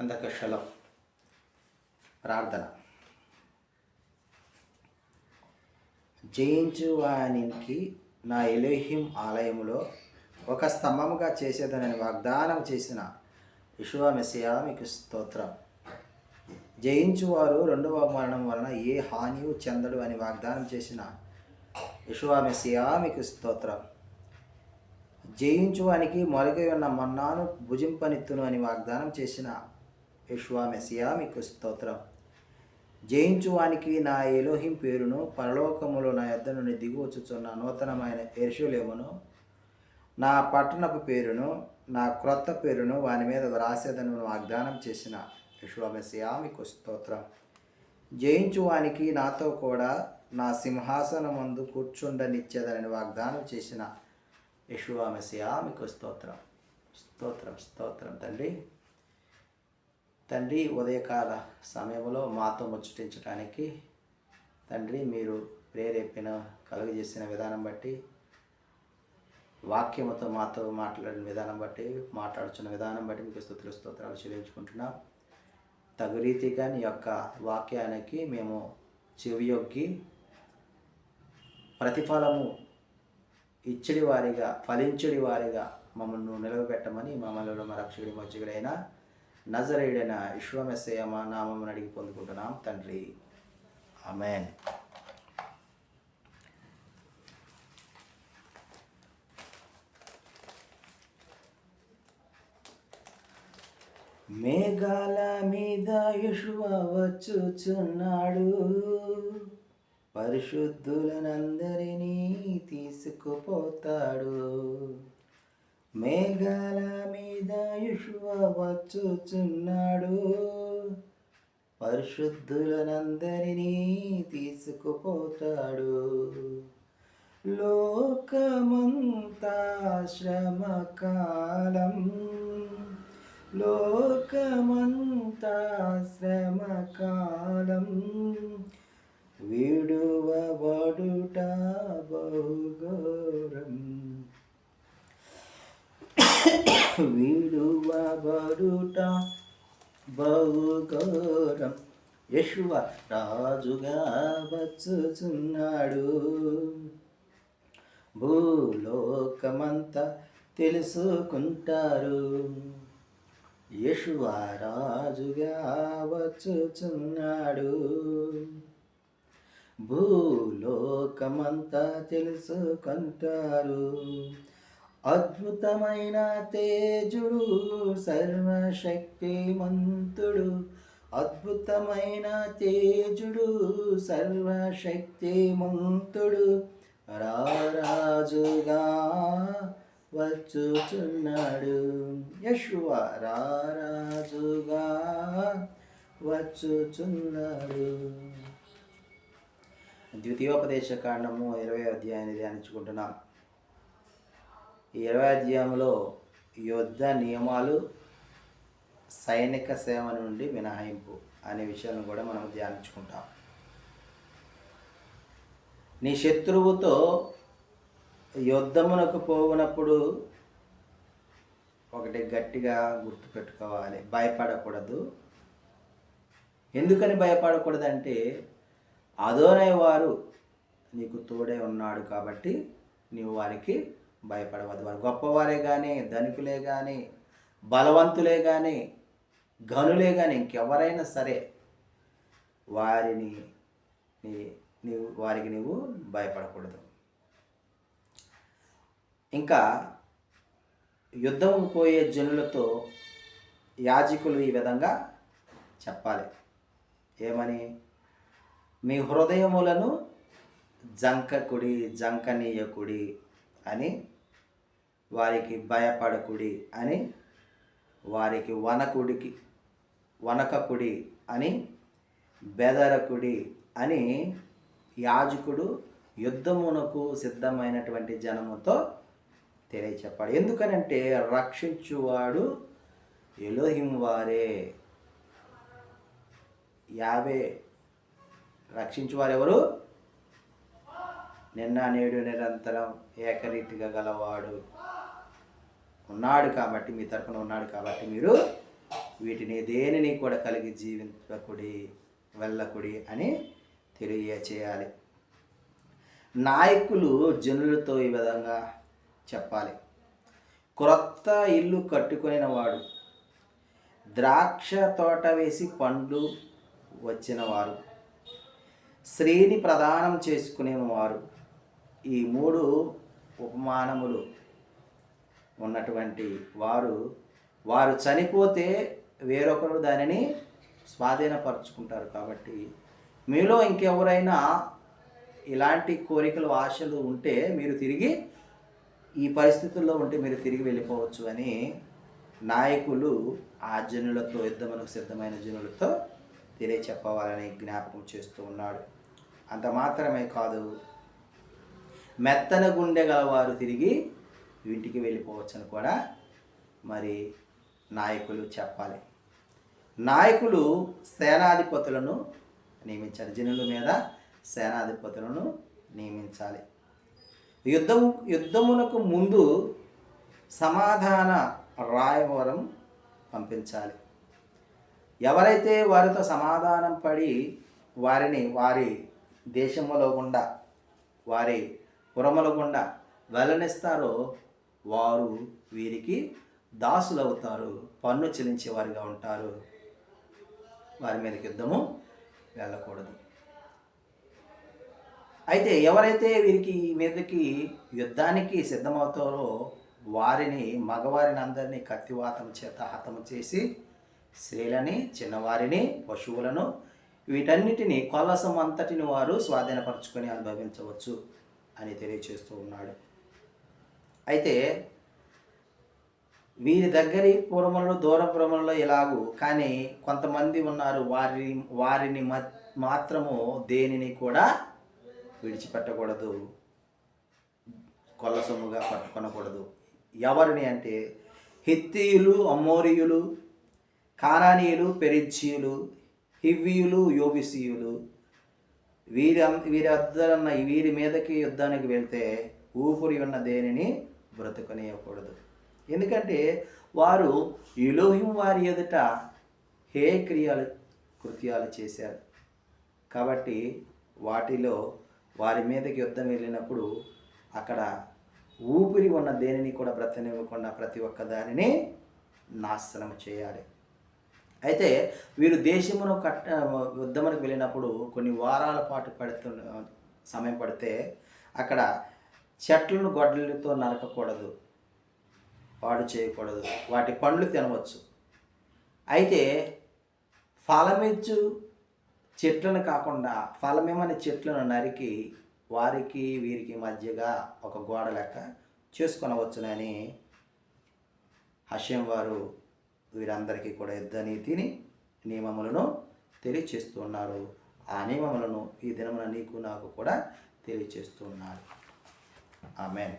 అందరికీ శలం. ప్రార్థన. జయించు వానికి నా ఎలోహిం ఆలయంలో ఒక స్తంభముగా చేసేదనని వాగ్దానం చేసిన యశువా మీకు స్తోత్రం. జయించువారు రెండవ మరణం వలన ఏ హానియు చెందడు అని వాగ్దానం చేసిన యశువా మీకు స్తోత్రం. జయించువానికి మొరగై ఉన్న మన్నాను భుజింపనిత్తును అని వాగ్దానం చేసిన యశ్వా మెస్సియా మీకు స్తోత్రం. జయించువానికి నా ఎలోహిం పేరును పరలోకములో నా యొద్ద నుండి దిగువచ్చుచున్న నూతనమైన ఎరుషులేమును నా పట్టణపు పేరును నా క్రొత్త పేరును వాని మీద వ్రాసేదను వాగ్దానం చేసిన యశువమెస్యా మీకు స్తోత్రం. జయించువానికి నాతో కూడా నా సింహాసనమందు కూర్చుండనిచ్చేదని వాగ్దానం చేసిన యశువామెస్యా మీకు స్తోత్రం. స్తోత్రం స్తోత్రం తండ్రి. తండ్రి ఉదయకాల సమయంలో మాతో ముచ్చటించడానికి తండ్రి మీరు ప్రేరేపిన కలుగజేసిన విధానం బట్టి వాక్యముతో మాతో మాట్లాడిన విధానం బట్టి మాట్లాడుచున్న విధానం బట్టి మీకు స్థుతులు స్తోత్రాలు చెల్లించుకుంటున్నాం. తగు రీతిగా నీ యొక్క వాక్యానికి మేము చెవియొగ్గి ప్రతిఫలము ఇచ్చడి వారిగా ఫలించడి వారిగా మమ్మల్ని నిలవబెట్టమని మమ్మల్ని మా రక్షకుడి మధ్యగుడైన నజరేయుడైన విశ్వమెస్సయ నామం అడిగి పొందుకుంటున్నాం తండ్రి. ఆమెన్. మేఘాల మీద యశువ వచ్చుచున్నాడు. పరిశుద్ధులనందరినీ తీసుకుపోతాడు. మేఘాల మీద యుష్వ వచ్చుచున్నాడు. పరిశుద్ధులనందరినీ తీసుకుపోతాడు. లోకమంతా శ్రమకాలం. లోకమంతా శ్రమకాలం. విడువ విడువబడుట బహుఘోరం. యశువ రాజుగా వచ్చుచున్నాడు. భూలోకమంతా తెలుసుకుంటారు. యశువ రాజుగా వచ్చుచున్నాడు. భూలోకమంతా తెలుసుకుంటారు. అద్భుతమైన తేజుడు సర్వశక్తిమంతుడు. అద్భుతమైన తేజుడు సర్వశక్తిమంతుడు. రారాజుగా వచ్చుచున్నాడు. యశువ రారాజుగా వచ్చుచున్నాడు. ద్వితీయోపదేశ కాండము ఇరవై అధ్యాయాన్ని ధ్యానించుకుంటున్నాం. ఈ ఇరవై అధ్యాయంలో యుద్ధ నియమాలు సైనిక సేవ నుండి మినహాయింపు అనే విషయాలను కూడా మనం ధ్యానించుకుంటాం. నీ శత్రువుతో యుద్ధమునకు పోవునప్పుడు ఒకటి గట్టిగా గుర్తుపెట్టుకోవాలి. భయపడకూడదు. ఎందుకని భయపడకూడదంటే అదోనై వారు నీకు తోడే ఉన్నాడు కాబట్టి నీవు వారికి భయపడవద్దు. వారు గొప్పవారే కానీ ధనికులే కానీ బలవంతులే కానీ గనులే కానీ ఇంకెవరైనా సరే వారిని నీవు వారికి నీవు భయపడకూడదు. ఇంకా యుద్ధం పోయే జనులతో యాజకులు ఈ విధంగా చెప్పాలి. ఏమని? మీ హృదయములను జంకకుడి జంకనీయకుడి అని వారికి భయపడకుడి అని వారికి వనకుడికి వనకకుడి అని బెదరకుడి అని యాజకుడు యుద్ధమునకు సిద్ధమైనటువంటి జనముతో తెలియచెప్పాడు. ఎందుకనంటే రక్షించువాడు ఎలోహిం వారే. యాభై రక్షించువారు ఎవరు నిన్న నేడు నిరంతరం ఏకరీతిగా గలవాడు ఉన్నాడు కాబట్టి మీ తరపున ఉన్నాడు కాబట్టి మీరు వీటిని దేనిని కూడా కలిగి జీవించకుడి వెళ్ళకుడి అని తెలియచేయాలి. నాయకులు జనులతో ఈ విధంగా చెప్పాలి. క్రొత్త ఇల్లు కట్టుకునేవాడు వాడు ద్రాక్ష తోట వేసి పండ్లు వచ్చినవారు శ్రీని స్త్రీని ప్రదానం చేసుకునేవారు ఈ మూడు ఉపమానములు ఉన్నటువంటి వారు వారు చనిపోతే వేరొకరు దానిని స్వాధీనపరుచుకుంటారు కాబట్టి మీలో ఇంకెవరైనా ఇలాంటి కోరికలు ఆశలు ఉంటే మీరు తిరిగి ఈ పరిస్థితుల్లో ఉంటే మీరు తిరిగి వెళ్ళిపోవచ్చు అని నాయకులు ఆ జనులతో యుద్ధమునకు సిద్ధమైన జనులతో తెలియచెప్పవాలని జ్ఞాపకం చేస్తూ ఉన్నాడు. అంత మాత్రమే కాదు మెత్తన గుండె గలవారు తిరిగి ఇంటికి వెళ్ళిపోవచ్చని కూడా మరి నాయకులు చెప్పాలి. నాయకులు సేనాధిపతులను నియమించాలి. జనుల మీద సేనాధిపతులను నియమించాలి. యుద్ధము యుద్ధమునకు ముందు సమాధాన రాయవరం పంపించాలి. ఎవరైతే వారితో సమాధానం పడి వారిని వారి దేశంలో గుండా వారి పురముల గుండా వెళ్ళనిస్తారో వారు వీరికి దాసులు అవుతారు పన్ను చెల్లించేవారిగా ఉంటారు. వారి మీదకి యుద్ధము వెళ్ళకూడదు. అయితే ఎవరైతే వీరికి మీదకి యుద్ధానికి సిద్ధమవుతారో వారిని మగవారిని అందరినీ కత్తివాతం చేత హతము చేసి స్త్రీలని చిన్నవారిని పశువులను వీటన్నిటిని కొల్లసం అంతటిని వారు స్వాధీనపరచుకొని అనుభవించవచ్చు. అని తెలియచేస్తూ ఉన్నాడు. అయితే వీరి దగ్గరి పురములు దూర పురములలో ఇలాగు కానీ కొంతమంది ఉన్నారు వారి వారిని మాత్రము దేనిని కూడా విడిచిపెట్టకూడదు. కొల్లసొమ్ముగా పట్టుకొనకూడదు ఎవరిని అంటే హిత్తీయులు అమ్మోరియులు కానానీయులు పెరిజ్జీయులు హివ్వీయులు యోబిసీయులు వీరి వీరి అద్దరన్న వీరి మీదకి యుద్ధానికి వెళ్తే ఊపిరి ఉన్న దేనిని బ్రతుకనియకూడదు. ఎందుకంటే వారు ఇలోహిం వారి ఎదుట హే క్రియలు కృత్యాలు చేశారు. కాబట్టి వాటిలో వారి మీదకి యుద్ధం వెళ్ళినప్పుడు అక్కడ ఊపిరి ఉన్న దేనిని కూడా బ్రతనివ్వకుండా ప్రతి ఒక్క దానిని నాశనం చేయాలి. అయితే వీరు దేశమును కట్ట యుద్ధమునికి వెళ్ళినప్పుడు కొన్ని వారాల పాటు పడుతున్న సమయం పడితే అక్కడ చెట్లను గొడ్డలతో నరకకూడదు పాడు చేయకూడదు వాటి పండ్లు తినవచ్చు. అయితే ఫలమిచ్చు చెట్లను కాకుండా ఫలమేమని చెట్లను నరికి వారికి వీరికి మధ్యగా ఒక గోడ లెక్క చేసుకొనవచ్చునని హషం వారు వీరందరికీ కూడా ఇద్దని తిని నియమములను తెలియచేస్తున్నారు. ఆ నియమములను ఈ దినమున నీకు నాకు కూడా తెలియచేస్తున్నారు. ఆమెన్.